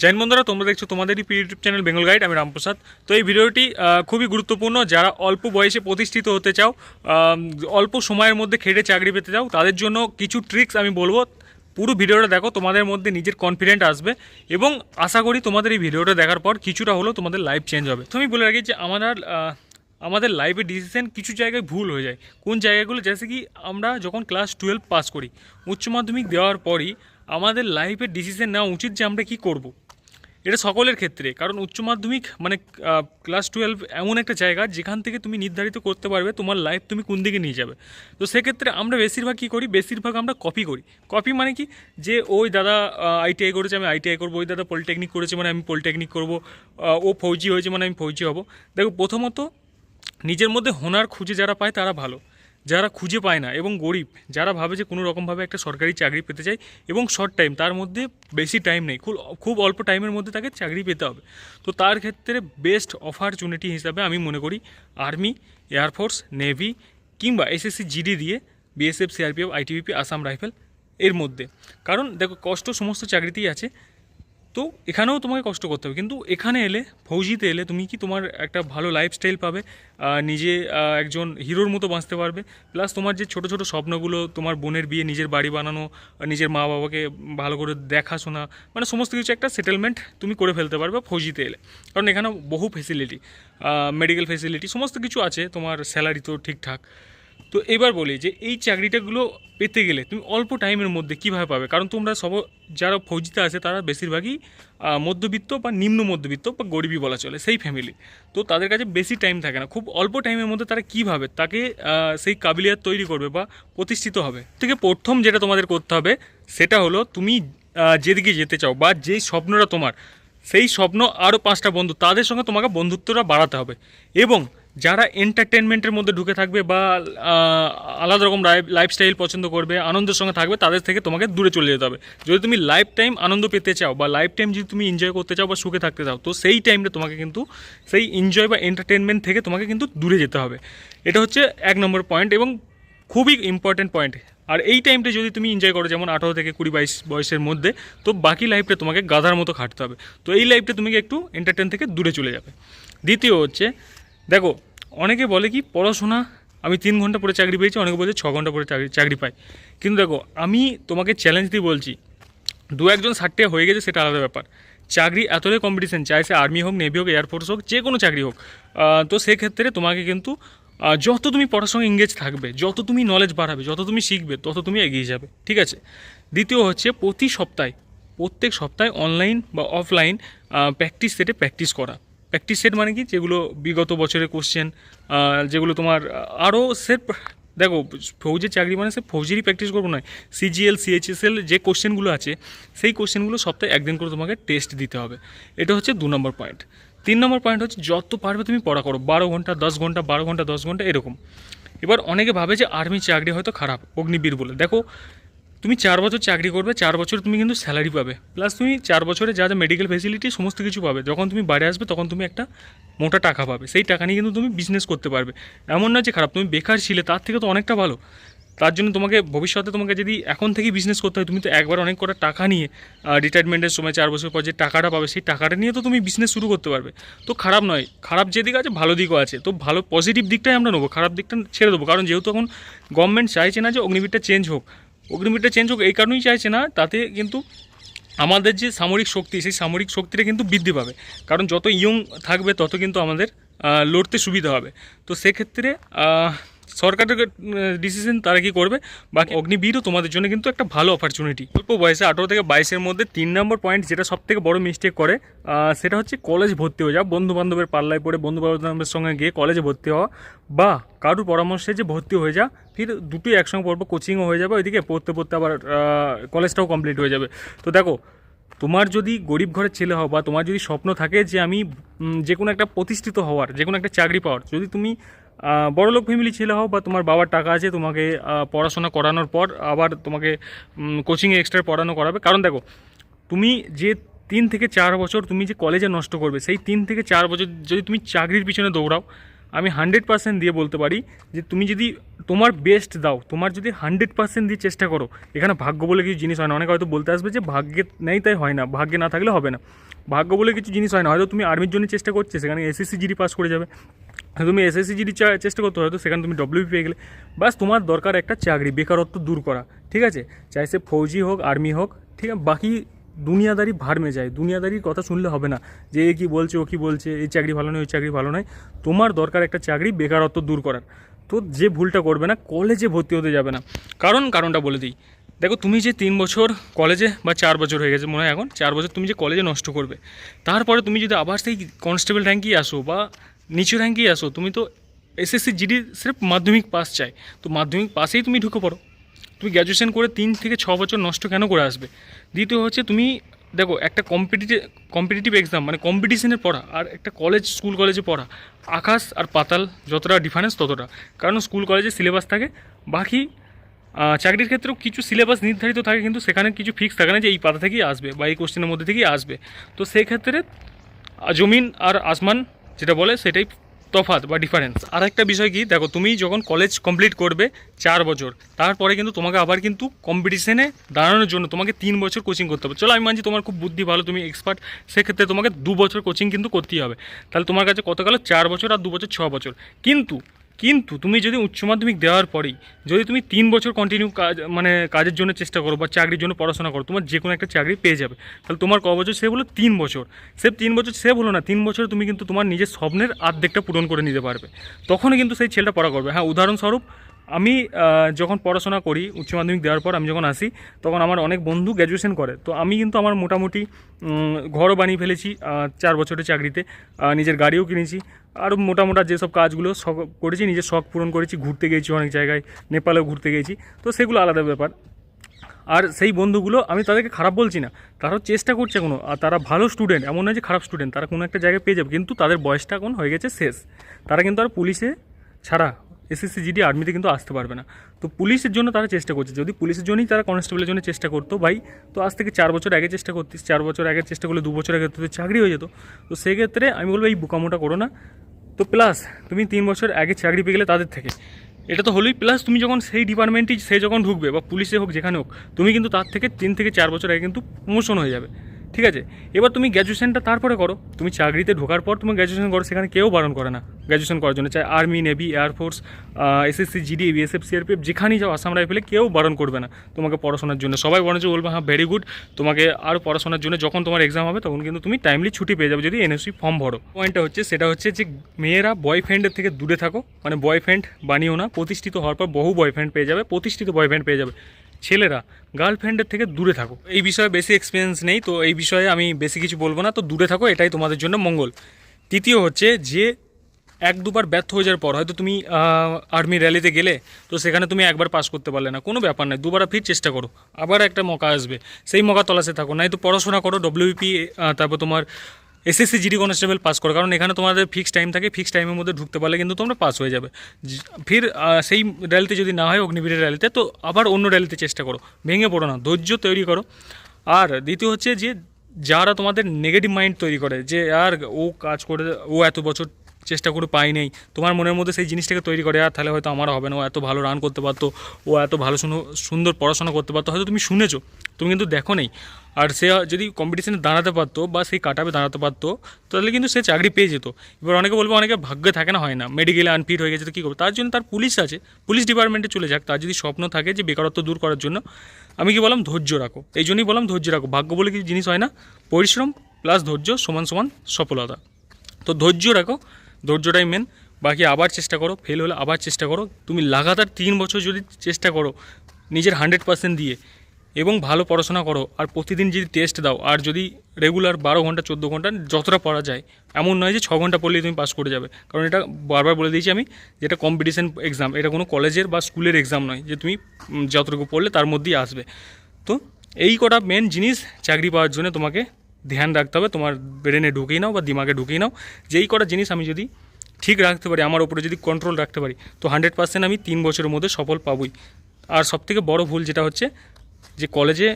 জৈন বন্ধুরা, তোমরা দেখছ তোমাদেরই ইউটিউব চ্যানেল বেঙ্গল গাইড আমি রামপ্রসাদ। তো এই ভিডিওটি খুবই গুরুত্বপূর্ণ। যারা অল্প বয়সে প্রতিষ্ঠিত হতে চাও অল্প সময়ের মধ্যে খেটে চাকরি পেতে চাও, তাদের জন্য কিছু ট্রিক্স আমি বলব। পুরো ভিডিওটা দেখো, তোমাদের মধ্যে নিজের কনফিডেন্ট আসবে। এবং আশা করি তোমাদের এই ভিডিওটা দেখার পর কিছুটা হলেও তোমাদের লাইফ চেঞ্জ হবে। তুমি বলে রাখি যে আমার আমাদের লাইফের ডিসিশন কিছু জায়গায় ভুল হয়ে যায়। কোন জায়গাগুলো? জেসে কি আমরা যখন ক্লাস টুয়েলভ পাস করি, উচ্চ মাধ্যমিক দেওয়ার পরই আমাদের লাইফের ডিসিশন নেওয়া উচিত যে আমরা কী করব। এটা সকলের ক্ষেত্রে। কারণ উচ্চ মাধ্যমিক মানে ক্লাস টুয়েলভ এমন একটা জায়গা যেখান থেকে তুমি নির্ধারিত করতে পারবে তোমার লাইফ তুমি কোন দিকে নিয়ে যাবে। তো সেক্ষেত্রে আমরা বেশিরভাগ কী করি? বেশিরভাগ আমরা কপি করি। কপি মানে কি? যে ওই দাদা আইটিআই করেছে, আমি আইটিআই করব, ওই দাদা পলিটেকনিক করেছে মানে আমি পলিটেকনিক করব ও ফৌজি হয়েছে মানে আমি ফৌজি হব। দেখো, প্রথমত নিজের মধ্যে হোনার খুঁজে যারা পায় তারা ভালো। যারা খুঁজে পায় না এবং গরিব, যারা ভাবে যে কোনো রকমভাবে একটা সরকারি চাকরি পেতে চায় এবং শর্ট টাইম তার মধ্যে বেশি টাইম নেই। খুব খুব অল্প টাইমের মধ্যে তাকে চাকরি পেতে হবে। তো তার ক্ষেত্রে বেস্ট অপরচুনিটি হিসাবে আমি মনে করি আর্মি এয়ারফোর্স নেভি কিংবা এসএসসি জিডি দিয়ে BSF CRPF ITBP Assam rifle এর মধ্যে। কারণ দেখো, কষ্ট সমস্ত চাকরিতেই আছে। তো এখানেও তোমাকে কষ্ট করতে হবে। কিন্তু এখানে এলে, ফৌজিতে এলে তুমি কি তোমার একটা ভালো লাইফস্টাইল পাবে নিজে একজন হিরোর মতো বাঁচতে পারবে। প্লাস তোমার যে ছোট ছোট স্বপ্নগুলো, তোমার বোনের বিয়ে, নিজের বাড়ি বানানো, নিজের মা বাবাকে ভালো করে দেখাশোনা মানে সমস্ত কিছু একটা সেটেলমেন্ট তুমি করে ফেলতে পারবে ফৌজিতে এলে। কারণ এখানে বহু ফেসিলিটি মেডিকেল ফেসিলিটি সমস্ত কিছু আছে, তোমার স্যালারি তো ঠিকঠাক। তো এবার বলি যে এই চাকরিটাগুলো পেতে গেলে তুমি অল্প টাইমের মধ্যে কীভাবে পাবে? কারণ তোমরা সব, যারা ফৌজিতে আছে তারা বেশিরভাগই মধ্যবিত্ত বা নিম্ন মধ্যবিত্ত বা গরিবই বলা চলে, সেই ফ্যামিলি তো তাদের কাছে বেশি টাইম থাকে না। খুব অল্প টাইমের মধ্যে তারা কীভাবে তাকে সেই কাবিলিয়াত তৈরি করবে বা প্রতিষ্ঠিত হবে। থেকে প্রথম যেটা তোমাদের করতে হবে, সেটা হলো তুমি যেদিকে যেতে চাও বা যেই স্বপ্নটা তোমার, সেই স্বপ্ন আরও পাঁচটা বন্ধু, তাদের সঙ্গে তোমাকে বন্ধুত্বটা বাড়াতে হবে। এবং যারা এন্টারটেনমেন্টের মধ্যে ঢুকে থাকবে বা আলাদা রকম লাইফস্টাইল পছন্দ করবে, আনন্দের সঙ্গে থাকবে, তাদের থেকে তোমাকে দূরে চলে যেতে হবে। যদি তুমি লাইফ টাইম আনন্দ পেতে চাও বা লাইফ টাইম যদি তুমি এনজয় করতে চাও বা সুখে থাকতে চাও, তো সেই টাইমটা তোমাকে কিন্তু, সেই এনজয় বা এন্টারটেনমেন্ট থেকে তোমাকে কিন্তু দূরে যেতে হবে। এটা হচ্ছে এক নম্বর পয়েন্ট এবং খুবই ইম্পর্ট্যান্ট পয়েন্ট আর এই টাইমটা যদি তুমি এনজয় করো, যেমন আঠারো থেকে কুড়ি বাইশ বয়সের মধ্যে, তো বাকি লাইফটা তোমাকে গাধার মতো খাটতে হবে। তো এই লাইফটা তুমি একটু এন্টারটেন থেকে দূরে চলে যাবে। দ্বিতীয় হচ্ছে দেখো, অনেকে বলে কি, পড়াশোনা, আমি তিন ঘণ্টা পরে চাকরি পেয়েছি, অনেকে বলছে ছ ঘণ্টা পরে চাকরি চাকরি পাই। কিন্তু দেখো, আমি তোমাকে চ্যালেঞ্জ দিয়ে বলছি, দু একজন ষাটটা হয়ে গেছে, সেটা আলাদা ব্যাপার। চাকরি এতটাই কম্পিটিশন চাই সে আর্মি হোক নেভি হোক এয়ারফোর্স হোক, যে কোনো চাকরি হোক। তো সেক্ষেত্রে তোমাকে কিন্তু যত তুমি পড়াশোনা এঙ্গেজ থাকবে, যত তুমি নলেজ বাড়াবে, যত তুমি শিখবে, তত তুমি এগিয়ে যাবে, ঠিক আছে? দ্বিতীয় হচ্ছে, প্রতি সপ্তাহে, প্রত্যেক সপ্তাহে অনলাইন বা অফলাইন প্র্যাকটিস সেটে প্র্যাকটিস করা। প্র্যাকটিস সেট মানে কি? যেগুলো বিগত বছরের কোশ্চেন যেগুলো তোমার আরও সেট দেখো, ফৌজের চাকরি মানে সে ফৌজেরই প্র্যাকটিস করব নয় সিজিএল সিএইচএসএল যে কোশ্চেনগুলো আছে, সেই কোশ্চেনগুলো সপ্তাহে একদিন করে তোমাকে টেস্ট দিতে হবে। এটা হচ্ছে দু নম্বর পয়েন্ট তিন নম্বর পয়েন্ট হচ্ছে যত পারবে তুমি পড়া করো, বারো ঘণ্টা, দশ ঘণ্টা, বারো ঘণ্টা, দশ ঘণ্টা, এরকম। এবার অনেকে ভাবে যে আর্মি চাকরি হয়তো খারাপ, অগ্নিবীর বলে। দেখো তুমি চার বছর চাকরি করবে, চার বছর তুমি কিন্তু স্যালারি পাবে। প্লাস তুমি চার বছরে যা যা মেডিকেল ফেসিলিটি সমস্ত কিছু পাবে। যখন তুমি বাইরে আসবে, তখন তুমি একটা মোটা টাকা পাবে। সেই টাকা নিয়ে কিন্তু তুমি বিজনেস করতে পারবে। এমন না যে খারাপ, তুমি বেকার ছিলে, তার থেকে তো অনেকটা ভালো। তার জন্য তোমাকে ভবিষ্যতে তোমাকে যদি এখন থেকেই বিজনেস করতে হয়, তুমি তো একবার অনেক কটা টাকা নিয়ে রিটায়ারমেন্টের সময় চার বছর পর যে টাকাটা পাবে, সেই টাকাটা নিয়ে তো তুমি বিজনেস শুরু করতে পারবে। তো খারাপ নয়। খারাপ যেদিকে আছে, ভালো দিকও আছে। তো ভালো পজিটিভ দিকটাই আমরা নেব। খারাপ দিকটা ছেড়ে দেবো। কারণ যেহেতু এখন গভর্নমেন্ট চাইছে না যে অগ্নিবীরটা চেঞ্জ হোক অগ্নিবীরটা চেঞ্জ হোক, এই কারণেই চাইছে না, তাতে কিন্তু আমাদের যে সামরিক শক্তি, সেই সামরিক শক্তিটা কিন্তু বৃদ্ধি পাবে। কারণ যত ইয়ং থাকবে, তত কিন্তু আমাদের লড়তে সুবিধা হবে। তো সেক্ষেত্রে সরকারের ডিসিশন তারা কি করবে? বাকি অগ্নিবীরও তোমাদের জন্য কিন্তু একটা ভালো অপরচুনিটি অল্প বয়সে আঠেরো থেকে বাইশের মধ্যে তিন নম্বর পয়েন্ট যেটা সব থেকে বড় মিস্টেক করে সেটা হচ্ছে কলেজ ভর্তি হয়ে যাওয়া। বন্ধু বান্ধবের পাল্লায় পড়ে বন্ধু বান্ধবের সঙ্গে গিয়ে কলেজে ভর্তি হওয়া বা কারুর পরামর্শে যে ভর্তি হয়ে যা ফির দুটোই একসঙ্গে পড়ব কোচিংও হয়ে যাবে, ওইদিকে পড়তে পড়তে আবার কলেজটাও কমপ্লিট হয়ে যাবে। তো দেখো, তোমার যদি গরিব ঘরের ছেলে হও বা তোমার যদি স্বপ্ন থাকে যে আমি যে কোনো একটা প্রতিষ্ঠিত হওয়ার যে কোনো একটা চাকরি পাওয়ার, যদি তুমি বড়লোক ফ্যামিলি ছেলে হও বা তোমার বাবার টাকা আছে তোমাকে পড়াশোনা করানোর পর আবার তোমাকে কোচিংয়ে এক্সট্রা পড়ানো করাবে। কারণ দেখো, তুমি যে তিন থেকে চার বছর তুমি যে কলেজে নষ্ট করবে, সেই তিন থেকে চার বছর যদি তুমি চাকরির পিছনে দৌড়াও, আমি হান্ড্রেড পার্সেন্ট দিয়ে বলতে পারি যে তুমি যদি তোমার বেস্ট দাও, তোমার যদি হান্ড্রেড পার্সেন্ট দিয়ে চেষ্টা করো, এখানে ভাগ্য বলে কিছু জিনিস হয় না। অনেকে হয়তো বলতে আসবে যে ভাগ্যে নেই তাই হয় না, ভাগ্যে না থাকলে হবে না। ভাগ্য বলে কিছু জিনিস হয় না, হয়তো তুমি আর্মির জন্য চেষ্টা করছ, সেখানে এসএসসি জিডি পাস করে যাবে। তুমি এসএসসি জিডি চেষ্টা করতে হয়তো সেখানে তুমি ডব্লিউপি পেয়ে গেলে। বাস, তোমার দরকার একটা চাকরি, বেকারত্ব দূর করা, ঠিক আছে? চাই সে ফৌজি হোক, আর্মি হোক, ঠিক আছে? বাকি দুনিয়াদারি ভারমে যায় দুনিয়াদারির কথা শুনলে হবে না। যে এ কী বলছে, ও কী বলছে এই চাকরি ভালো নয় ওই চাকরি ভালো নয়। তোমার দরকার একটা চাকরি, বেকারত্ব দূর করার। তো যে ভুলটা করবে না, কলেজে ভর্তি হতে যাবে না। কারণ, কারণটা বলে দিই। দেখো, তুমি যে তিন বছর কলেজে বা চার বছর হয়ে গেছে, মনে হয় এখন, চার বছর তুমি যে কলেজে নষ্ট করবে, তারপরে তুমি যদি আবার সেই কনস্টেবল র্যাঙ্কেই আসো বা নিচু র্যাঙ্কেই আসো তুমি তো এসএসসি জিডি স্রেফ মাধ্যমিক পাস চাই। তো মাধ্যমিক পাসেই তুমি ঢুকে পড়ো। তুমি গ্র্যাজুয়েশন করে তিন থেকে ছ বছর নষ্ট কেন করে আসবে? দ্বিতীয় হচ্ছে তুমি, দেখো, একটা কম্পিটিটিভ কম্পিটিটিভ এক্সাম মানে কম্পিটিশনের পড়া আর একটা কলেজ স্কুল কলেজে পড়া। আকাশ আর পাতাল যতটা ডিফারেন্স ততটা। কারণ স্কুল কলেজে সিলেবাস থাকে। বাকি চাকরির ক্ষেত্রেও কিছু সিলেবাস নির্ধারিত থাকে, কিন্তু সেখানে কিছু ফিক্স থাকে না যে এই পাতা থেকেই আসবে বা এই কোশ্চেনের মধ্যে থেকেই আসবে। তো সেই ক্ষেত্রে জমিন আর আসমান যেটা বলে সেটাই তফাৎ বা ডিফারেন্স আর একটা বিষয় কি, দেখো তুমি যখন কলেজ কমপ্লিট করবে চার বছর, তারপরে কিন্তু তোমাকে আবার কিন্তু কম্পিটিশনে দাঁড়ানোর জন্য তোমাকে তিন বছর কোচিং করতে হবে। চলো আমি মানছি তোমার খুব বুদ্ধি ভালো, তুমি এক্সপার্ট সেক্ষেত্রে তোমাকে দু বছর কোচিং কিন্তু করতেই হবে। তাহলে তোমার কাছে কত গেলো? চার বছর আর দু বছর, ছ বছর। কিন্তু কিন্তু তুমি যদি উচ্চ মাধ্যমিক দেওয়ার পরেই যদি তুমি তিন বছর কন্টিনিউ কাজ মানে কাজের জন্য চেষ্টা করো বা চাকরির জন্য পড়াশোনা করো, তোমার যে কোনো একটা চাকরি পেয়ে যাবে। তাহলে তোমার ক বছর সেভ হলো? তিন বছর। সেভ তিন বছর সেভ হলো না, তিন বছর তুমি কিন্তু তোমার নিজের স্বপ্নের আর্ধেকটা পূরণ করে নিতে পারবে। তখনই কিন্তু সেই ছেলেটা পড়া করবে। হ্যাঁ উদাহরণস্বরূপ আমি যখন পড়াশোনা করি, উচ্চ মাধ্যমিক দেওয়ার পর আমি যখন আসি, তখন আমার অনেক বন্ধু গ্র্যাজুয়েশন করে। তো আমি কিন্তু আমার মোটামুটি ঘরও বানিয়ে ফেলেছি চার বছরের চাকরিতে নিজের গাড়িও কিনেছি আরও মোটা মোটা যেসব কাজগুলো শখ করেছি, নিজের শখ পূরণ করেছি, ঘুরতে গেছি অনেক জায়গায়, নেপালেও ঘুরতে গেছি তো সেগুলো আলাদা ব্যাপার। আর সেই বন্ধুগুলো, আমি তাদেরকে খারাপ বলছি না, তারাও চেষ্টা করছে কোনো, আর তারা ভালো স্টুডেন্ট এমন নয় যে খারাপ স্টুডেন্ট তারা কোনো একটা জায়গায় পেয়ে যাবে, কিন্তু তাদের বয়সটা এখন হয়ে গেছে শেষ। তারা কিন্তু আর পুলিশে ছাড়া এসএসসি, জিডি, আর্মিতে কিন্তু আসতে পারবে না। তো পুলিশের জন্য তারা চেষ্টা করছে। যদি পুলিশের জন্যই তারা কনস্টেবলের জন্য চেষ্টা করতো ভাই, তো আজ থেকে চার বছর আগে চেষ্টা করতিস, চার বছর আগে চেষ্টা করলে দু বছর আগে তোদের চাকরি হয়ে যেত। তো সেক্ষেত্রে আমি বলব এই বোকামোটা করো না। তো প্লাস তুমি তিন বছর আগে চাকরি পেয়ে গেলে তাদের থেকে। এটা তো হলোই প্লাস তুমি যখন সেই ডিপার্টমেন্টেই সে যখন ঢুকবে, বা পুলিশে হোক, যেখানে হোক, তুমি কিন্তু তার থেকে তিন থেকে চার বছর আগে কিন্তু প্রমোশন হয়ে যাবে। ঠিক আছে? এবার তুমি গ্র্যাজুয়েশনটা তারপরে করো। তুমি চাকরিতে ঢোকার পর তুমি গ্র্যাজুয়েশন করো, সেখানে কেউ বারণ করে না। গ্র্যাজুয়েশন করার জন্য চাই army navy air force SSC GD BSF CRPF যেখানেই যাও, আসাম রাইফেলে কেউ বারণ করবে না। তোমাকে পড়াশোনার জন্য। সবাই বরঞ্চ বলবে হ্যাঁ ভেরি গুড তোমাকে আরও পড়াশোনার জন্য যখন তোমার এক্সাম হবে, তখন কিন্তু তুমি টাইমলি ছুটি পেয়ে যাবে যদি এনএসসি ফর্ম ভরো। পয়েন্টটা হচ্ছে, সেটা হচ্ছে যে, মেয়েরা বয়ফ্রেন্ডের থেকে দূরে থাকো। মানে বয়ফ্রেন্ড বানিও না। প্রতিষ্ঠিত হওয়ার পর বহু বয়ফ্রেন্ড পেয়ে যাবে। প্রতিষ্ঠিত বয়ফ্রেন্ড পেয়ে যাবে। ছেলেরা গার্লফ্রেন্ডের থেকে দূরে থাকো। এই বিষয়ে বেশি এক্সপিরিয়েন্স নেই, তো এই বিষয়ে আমি বেশি কিছু বলব না। তো দূরে থাকো, এটাই তোমাদের জন্য মঙ্গল। তৃতীয় হচ্ছে যে এক দুবার ব্যর্থ হয়ে যাওয়ার পর, হয়তো তুমি আর্মি র্যালিতে গেলে, তো সেখানে তুমি একবার পাস করতে পারলে না। কোনো ব্যাপার নয়, দুবার ফির চেষ্টা করো। আবার একটা মকা আসবে। সেই মকা তলাশে থাকো নাই তো পড়াশোনা করো ডব্লিউপি তারপর তোমার এসএসসি জিডি কনস্টেবল পাস করো, কারণ এখানে তোমাদের ফিক্স টাইম থাকে ফিক্স টাইমের মধ্যে ঢুকতে পারলে কিন্তু তোমরা পাস হয়ে যাবে। ফির সেই র্যালিতে যদি না হয়, অগ্নিবীরের র্যালিতে তো আবার অন্য র্যালিতে চেষ্টা করো। ভেঙে পড়ো না, ধৈর্য তৈরি করো। আর দ্বিতীয় হচ্ছে যে, যারা তোমাদের নেগেটিভ মাইন্ড তৈরি করে, যে আর ও কাজ করে, ও এত বছর চেষ্টা করে পাই নেই, তোমার মনের মধ্যে সেই জিনিসটাকে তৈরি করে, আর তাহলে হয়তো আমার হবে না, ও এত ভালো রান করতে পারতো, ও এত ভালো সুন্দর- পড়াশোনা করতে পারতো। হয়তো তুমি শুনেছো, তুমি কিন্তু দেখো নেই। আর সে যদি কম্পিটিশনে দাঁড়াতে পারতো বা সেই কাটাবে দাঁড়াতে পারতো, তাহলে কিন্তু সে চাকরি পেয়ে যেত। এবার অনেকে বলব, অনেকে ভাগ্যে থাকে না, হয় না। মেডিকেলে আনফিট হয়ে গেছে, তো কী করব? তার জন্য তার পুলিশ আছে। পুলিশ ডিপার্টমেন্টে চলে যাক। তার যদি স্বপ্ন থাকে যে বেকারত্ব দূর করার জন্য, আমি কি বললাম? ধৈর্য রাখো। এই জন্যই বললাম ধৈর্য রাখো। ভাগ্য বলে কিছু জিনিস হয় না। পরিশ্রম প্লাস ধৈর্য সমান সমান সফলতা। তো ধৈর্য রাখো। ধৈর্যটাই মেন বাকি আবার চেষ্টা করো। ফেল হলে আবার চেষ্টা করো। তুমি লাগাতার তিন বছর যদি চেষ্টা করো, নিজের হান্ড্রেড পার্সেন্ট দিয়ে এবং ভালো পড়াশোনা করো আর প্রতিদিন যদি টেস্ট দাও, আর যদি রেগুলার বারো ঘণ্টা, চোদ্দ ঘণ্টা, যতটা পড়া যায়, এমন নয় যে ছ ঘণ্টা পড়লেই তুমি পাস করে যাবে। কারণ এটা বারবার বলে দিয়েছি আমি, যে এটা কম্পিটিশন এক্সাম এটা কোনো কলেজের বা স্কুলের এক্সাম নয় যে তুমি যতটুকু পড়লে তার মধ্যেই আসবে। তো এই কটা মেন জিনিস চাকরি পাওয়ার জন্য তোমাকে ধ্যান রাখতে হবে, তোমার ব্রেনে ঢুকিয়ে নাও বা দিমাগে ঢুকিয়ে নাও। যে এই কটা জিনিস আমি যদি ঠিক রাখতে পারি, আমার ওপরে যদি কন্ট্রোল রাখতে পারি, তো হান্ড্রেড পার্সেন্ট আমি তিন বছরের মধ্যে সফল পাবই। আর সবথেকে বড় ভুল যেটা হচ্ছে যে কলেজে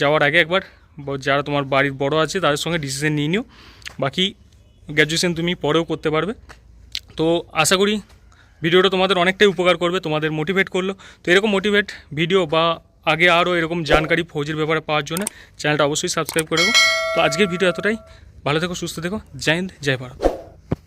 যাওয়ার আগে একবার যারা তোমার বাড়ির বড় আছে তাদের সঙ্গে ডিসিশন নিয়ে নিও। বাকি গ্র্যাজুয়েশন তুমি পরেও করতে পারবে। তো আশা করি ভিডিওটা তোমাদের অনেকটাই উপকার করবে, তোমাদের মোটিভেট করল। তো এরকম মোটিভেট ভিডিও বা আগে আরও এরকম জানকারি ফৌজের ব্যাপারে পাওয়ার জন্য চ্যানেলটা অবশ্যই সাবস্ক্রাইব করে তো আজকের ভিডিও এতটাই। ভালো থেকো, সুস্থ থেকো। জয় হিন্দ, জয় ভারত।